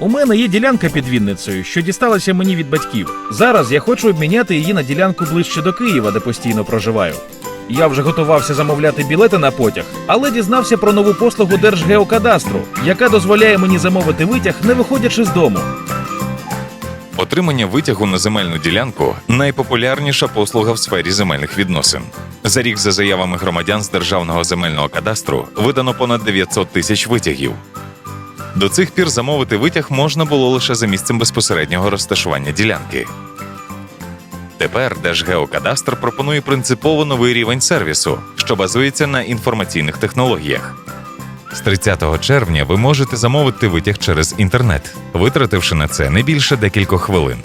У мене є ділянка під Вінницею, що дісталася мені від батьків. Зараз я хочу обміняти її на ділянку ближче до Києва, де постійно проживаю. Я вже готувався замовляти білети на потяг, але дізнався про нову послугу Держгеокадастру, яка дозволяє мені замовити витяг, не виходячи з дому. Отримання витягу на земельну ділянку найпопулярніша послуга в сфері земельних відносин. За рік, за заявами громадян з державного земельного кадастру, видано понад 900 тисяч витягів. До цих пір замовити витяг можна було лише за місцем безпосереднього розташування ділянки. Тепер Держгеокадастр пропонує принципово новий рівень сервісу, що базується на інформаційних технологіях. З 30 червня ви можете замовити витяг через інтернет, витративши на це не більше декількох хвилин.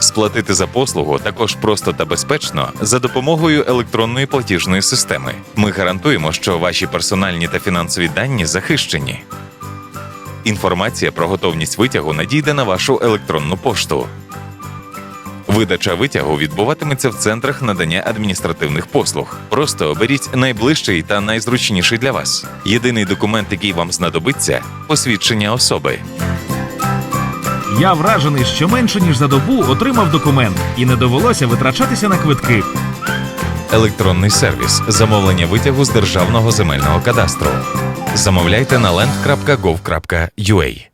Сплатити за послугу також просто та безпечно за допомогою електронної платіжної системи. Ми гарантуємо, що ваші персональні та фінансові дані захищені. Інформація про готовність витягу надійде на вашу електронну пошту. Видача витягу відбуватиметься в центрах надання адміністративних послуг. Просто оберіть найближчий та найзручніший для вас. Єдиний документ, який вам знадобиться посвідчення особи. Я вражений, що менше ніж за добу отримав документ і не довелося витрачатися на квитки. Електронний сервіс замовлення витягу з державного земельного кадастру. Замовляйте на land.gov.ua